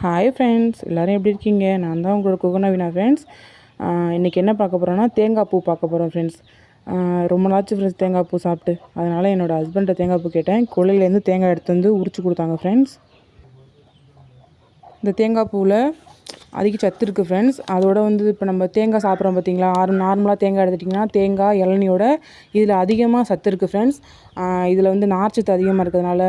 Hi friends எல்லோரும் எப்படி இருக்கீங்க? நான் தான் உங்களோட குகனவினா ஃப்ரெண்ட்ஸ் இன்றைக்கி என்ன பார்க்க போகிறோன்னா தேங்காய் பூ பார்க்க போகிறோம் ஃப்ரெண்ட்ஸ் ரொம்ப நாளாச்சு ஃப்ரெண்ட்ஸ் தேங்காய் பூ சாப்பிட்டு. அதனால் என்னோடய ஹஸ்பண்ட்டை தேங்காய் பூ கேட்டேன். கொள்ளையிலேருந்து தேங்காய் எடுத்து வந்து உரிச்சு கொடுத்தாங்க ஃப்ரெண்ட்ஸ் இந்த தேங்காய் பூவில் அதிக சத்து இருக்குது ஃப்ரெண்ட்ஸ் அதோட வந்து இப்போ நம்ம தேங்காய் சாப்பிட்றோம் பார்த்தீங்களா ஆறு நார்மலாக தேங்காய் எடுத்துட்டிங்கன்னா தேங்காய் இளநியோட இதில் அதிகமாக சத்து இருக்குது ஃப்ரெண்ட்ஸ் இதில் வந்து நார்ச்சத்து அதிகமாக இருக்கிறதுனால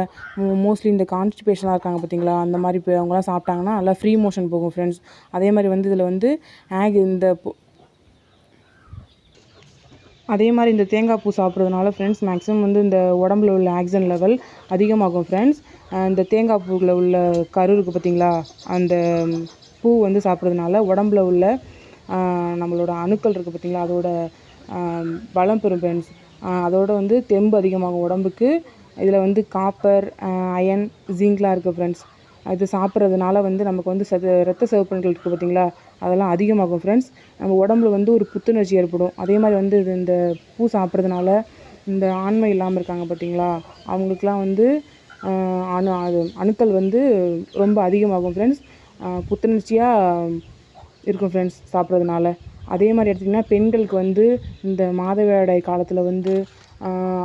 மோஸ்ட்லி இந்த கான்ஸ்டிபேஷனாக இருக்காங்க பார்த்தீங்களா அந்த மாதிரி இப்போ அவங்களாம் சாப்பிட்டாங்கன்னா நல்லா ஃப்ரீ மோஷன் போகும் ஃப்ரெண்ட்ஸ் அதே மாதிரி வந்து இதில் வந்து ஆக் இந்த அதே மாதிரி இந்த தேங்காய் பூ சாப்பிட்றதுனால ஃப்ரெண்ட்ஸ் மேக்ஸிமம் வந்து இந்த உடம்புல உள்ள ஆக்சிஜன் லெவல் அதிகமாகும் ஃப்ரெண்ட்ஸ் இந்த தேங்காய் பூவில் உள்ள கரு இருக்குது பார்த்தீங்களா அந்த பூ வந்து சாப்பிட்றதுனால உடம்புல உள்ள நம்மளோட அணுக்கள் இருக்குது பார்த்திங்களா அதோட பலம் பெறும் ஃப்ரெண்ட்ஸ் அதோட வந்து தெம்பு அதிகமாகும் உடம்புக்கு. இதில் வந்து காப்பர் அயன் ஜிங்க்லாம் இருக்குது ஃப்ரெண்ட்ஸ் இது சாப்பிட்றதுனால வந்து நமக்கு வந்து சத ரத்த சிவப்பணுக்கள் இருக்குது பார்த்திங்களா அதெல்லாம் அதிகமாகும் ஃப்ரெண்ட்ஸ் நம்ம உடம்புல வந்து ஒரு புத்துணர்ச்சி ஏற்படும். அதே மாதிரி வந்து இது இந்த பூ சாப்பிட்றதுனால இந்த ஆண்மை இல்லாமல் இருக்காங்க பார்த்தீங்களா அவங்களுக்குலாம் வந்து அணு அது அணுக்கள் வந்து ரொம்ப அதிகமாகும் ஃப்ரெண்ட்ஸ் புத்துணர்ச்சியாக இருக்கும் ஃப்ரெண்ட்ஸ் சாப்பிட்றதுனால. அதே மாதிரி எடுத்திங்கன்னா பெண்களுக்கு வந்து இந்த மாதவிடாய் காலத்தில் வந்து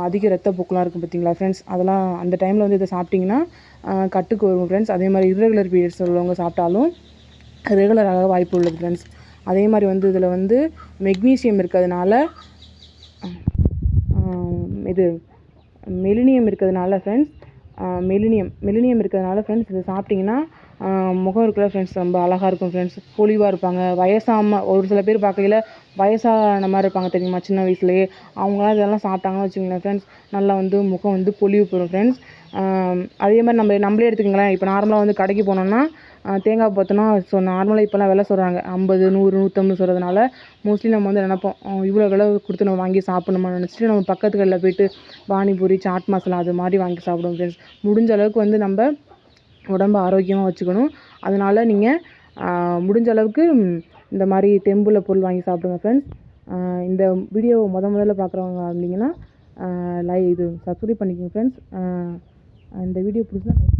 அதிக ரத்தப்போக்கெலாம் இருக்கும் பார்த்தீங்களா ஃப்ரெண்ட்ஸ் அதெல்லாம் அந்த டைமில் வந்து இதை சாப்பிட்டிங்கன்னா கட்டுக்கு வரும் ஃப்ரெண்ட்ஸ் அதே மாதிரி இர்ரெகுலர் பீரியட்ஸ் உள்ளவங்க சாப்பிட்டாலும் ரெகுலராக வாய்ப்பு உள்ளது ஃப்ரெண்ட்ஸ் அதே மாதிரி வந்து இதில் வந்து மெக்னீசியம் இருக்கிறதுனால இது மெலினியம் இருக்கிறதுனால ஃப்ரெண்ட்ஸ் மெலினியம். மெலினியம் இருக்கிறதுனால ஃப்ரெண்ட்ஸ் இதை சாப்பிட்டிங்கன்னா முகம் இருக்குல்ல ஃப்ரெண்ட்ஸ் ரொம்ப அழகாக இருக்கும் ஃப்ரெண்ட்ஸ் பொலிவாக இருப்பாங்க. வயசாம ஒரு சில பேர் பார்க்கையில வயசான மாதிரி இருப்பாங்க தெரியுமா சின்ன வயசுலேயே. அவங்களாம் இதெல்லாம் சாப்பிட்டாங்கன்னு வச்சுக்கோங்களேன் ஃப்ரெண்ட்ஸ் நல்லா வந்து முகம் வந்து பொலிவு பெறும் ஃப்ரெண்ட்ஸ் அதே மாதிரி நம்ம நம்மளே எடுத்துக்கோங்களேன். இப்போ நார்மலாக வந்து கடைக்கு போனோம்னா தேங்காய் பார்த்தோன்னா ஸோ நார்மலாக இப்போல்லாம் விலை சொல்கிறாங்க ஐம்பது நூறு நூற்றம்பது சொல்கிறதுனால மோஸ்ட்லி நம்ம வந்து நினப்போம் இவ்வளோ விலை கொடுத்து நம்ம வாங்கி சாப்பிட்ணுமான்னு நினச்சிட்டு நம்ம பக்கத்து கடையில் போயிட்டு பானிபூரி சாட் மசாலா அது மாதிரி வாங்கி சாப்பிடுவோம் ஃப்ரெண்ட்ஸ் முடிஞ்ச அளவுக்கு வந்து நம்ம உடம்ப ஆரோக்கியமாக வச்சுக்கணும். அதனால் நீங்கள் முடிஞ்ச அளவுக்கு இந்த மாதிரி தெம்புள்ள பொருள் வாங்கி சாப்பிடுங்க ஃப்ரெண்ட்ஸ் இந்த வீடியோவை முத முதல்ல பார்க்குறவங்க இருந்தீங்கன்னா லை இது சப்ஸ்கிரைப் பண்ணிக்கோங்க ஃப்ரெண்ட்ஸ் இந்த வீடியோ பிடிச்சா லைக்